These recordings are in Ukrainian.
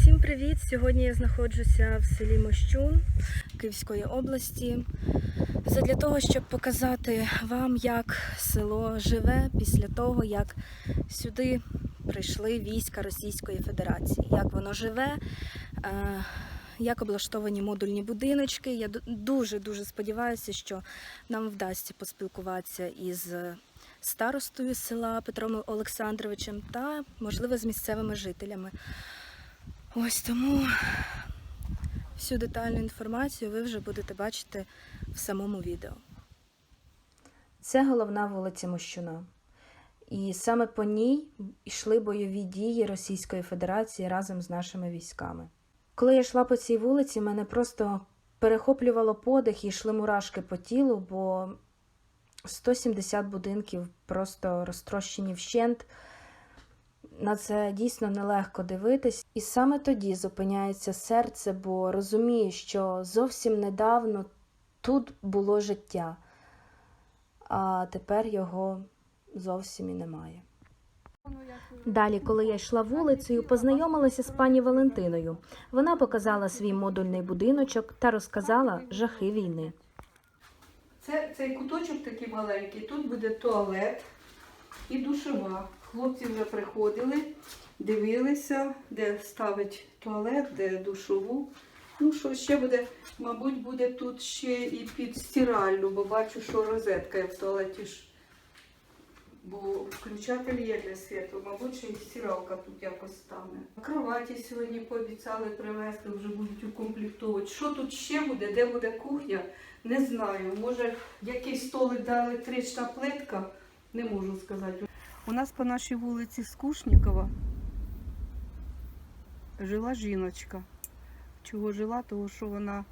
Всім привіт! Сьогодні я знаходжуся в селі Мощун Київської області. Це для того, щоб показати вам, як село живе після того, як сюди прийшли війська Російської Федерації. Як воно живе, е, як облаштовані модульні будиночки. Я дуже дуже сподіваюся, що нам вдасться поспілкуватися із старостою села Петром Олександровичем та, можливо, з місцевими жителями. Ось тому всю детальну інформацію ви вже будете бачити в самому відео. Це головна вулиця Мощуна. І саме по ній йшли бойові дії Російської Федерації разом з нашими військами. Коли я йшла по цій вулиці, мене просто перехоплювало подих і йшли мурашки по тілу, бо 170 будинків просто розтрощені вщент. На це дійсно нелегко дивитись, і саме тоді зупиняється серце, бо розумію, що зовсім недавно тут було життя, а тепер його зовсім і немає. Далі, коли я йшла вулицею, познайомилася з пані Валентиною. Вона показала свій модульний будиночок та розказала жахи війни. Це цей куточок такий маленький. Тут буде туалет і душова. Хлопці вже приходили, дивилися, де ставить туалет, де душову. Ну, що ще буде, мабуть, буде тут ще і під стиральну, бо бачу, що розетка є в туалеті. Бо включатель є для світу, мабуть, ще і стиралка тут якось стане. Кроваті сьогодні пообіцяли привезти, вже будуть укомплектовувати. Що тут ще буде, де буде кухня, не знаю. Може, якийсь столик да електрична плитка, не можу сказати. У нас по нашій вулиці Скушнікова жила жіночка. Чого жила? Тому що вона.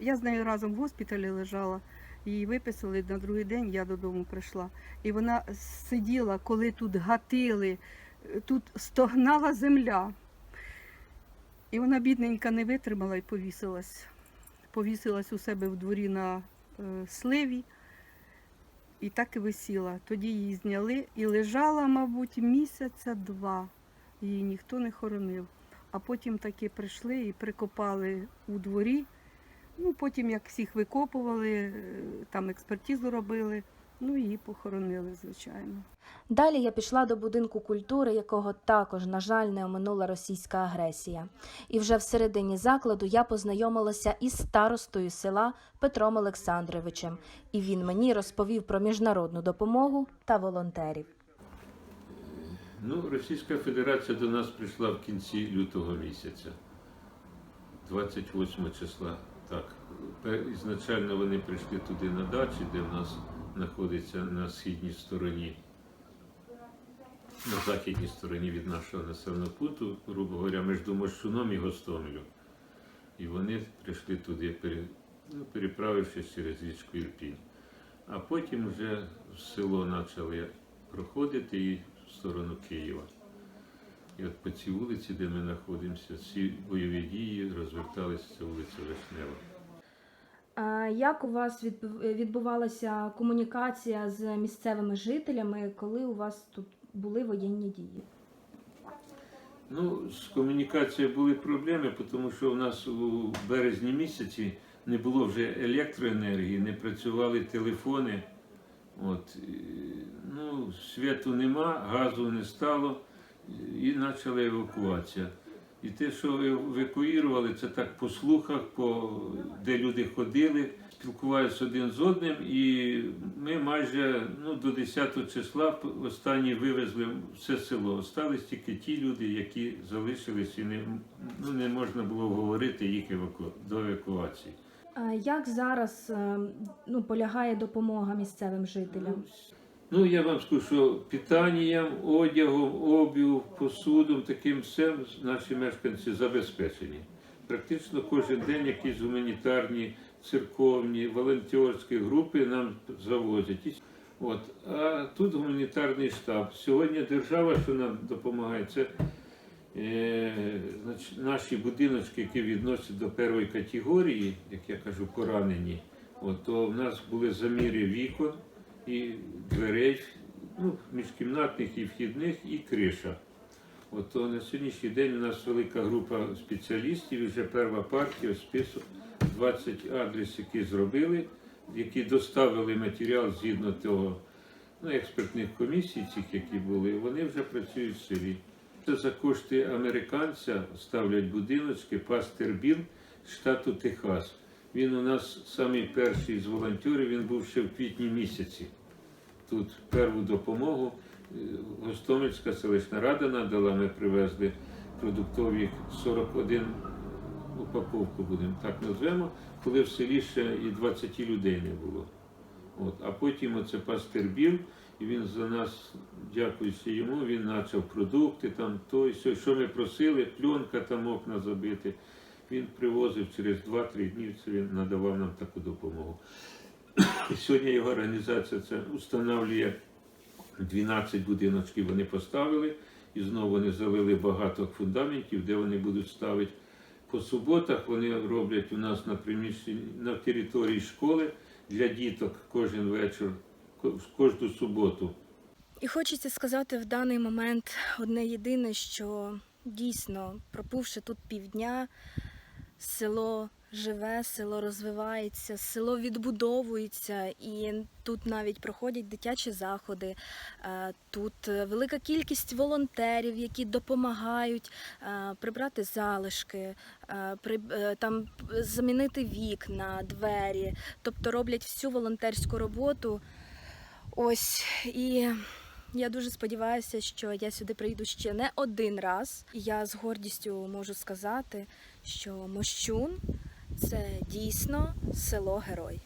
Я з нею разом в госпіталі лежала, її виписали на другий день, я додому прийшла. І вона сиділа, коли тут гатили, тут стогнала земля. І вона, бідненька, не витримала і повісилась. Повісилась у себе в дворі на е, сливі. І так і висіла. Тоді її зняли і лежала, мабуть, місяця два. Її ніхто не хоронив. А потім таки прийшли і прикопали у дворі. Ну, потім, як всіх викопували, е, там експертизу робили, ну її похоронили, звичайно. Далі я пішла до будинку культури, якого також, на жаль, не оминула російська агресія. І вже всередині закладу я познайомилася із старостою села Петром Олександровичем, і він мені розповів про міжнародну допомогу та волонтерів. Ну, Російська Федерація до нас прийшла в кінці лютого місяця, 28 числа. Так, ізначально вони прийшли туди на дачі, де в нас знаходиться на східній стороні, на західній стороні від нашого населеного пункту, грубо говоря, між Мощуном і Гостомелю. І вони прийшли туди, переправившись через річку Ірпінь. А потім вже в село почали проходити і в сторону Києва. І от по цій вулиці, де ми знаходимося, всі бойові дії розверталися ця вулиця Вишнева. Як у вас відбувалася комунікація з місцевими жителями, коли у вас тут були воєнні дії? Ну, з комунікацією були проблеми, тому що у нас у березні місяці не було вже електроенергії, не працювали телефони. От, ну, світу нема, газу не стало, і почала евакуація. І те, що евакуювали, це так по слухах, по, де люди ходили, спілкувалися один з одним, і ми майже ну, до 10 числа останні вивезли все село. Остались тільки ті люди, які залишились, і не, ну, не можна було говорити їх еваку... до евакуації. А Як зараз е, ну, полягає допомога місцевим жителям? Ну, я вам скажу, що питанням, одягом, обігом, посудом, таким всім наші мешканці забезпечені. Практично кожен день якісь гуманітарні, церковні, волонтерські групи нам завозять. От. А тут гуманітарний штаб. Сьогодні держава, що нам допомагає, це е, наші будиночки, які відносяться до першої категорії, як я кажу, поранені. От, то в нас були заміри вікон і дверей, ну, міжкімнатних і вхідних, і криша. От на сьогоднішній день у нас велика група спеціалістів, вже перша партія, список 20 адресів, які зробили, які доставили матеріал згідно того, ну, експертних комісій, цих, які були, вони вже працюють в селі. Це за кошти американця ставлять будиночки Пастер Біл штату Техас. Він у нас самий перший з волонтерів, він був ще в квітні місяці. Тут перву допомогу е, Гостомельська селищна рада надала, ми привезли продуктові 41 упаковку, будемо так назвемо, коли в селі ще і 20 людей не було. От. А потім оце пастир Біл, і він за нас, дякуючи йому, він почав продукти, там то і сьо, що ми просили, пленка там окна забити. Він привозив через 2-3 дні, це він надавав нам таку допомогу. І сьогодні його організація це встановлює 12 будиночків вони поставили, і знову вони залили багато фундаментів, де вони будуть ставити. По суботах вони роблять у нас на приміщенні на території школи для діток кожен вечір, кожну суботу. І хочеться сказати в даний момент одне єдине, що дійсно, пропувши тут півдня, село живе, село розвивається, село відбудовується, і тут навіть проходять дитячі заходи. Е, Тут велика кількість волонтерів, які допомагають е, прибрати залишки, е, там замінити вікна, двері, тобто роблять всю волонтерську роботу. Ось і я дуже сподіваюся, що я сюди прийду ще не один раз. І я з гордістю можу сказати, що Мощун це дійсно село герой.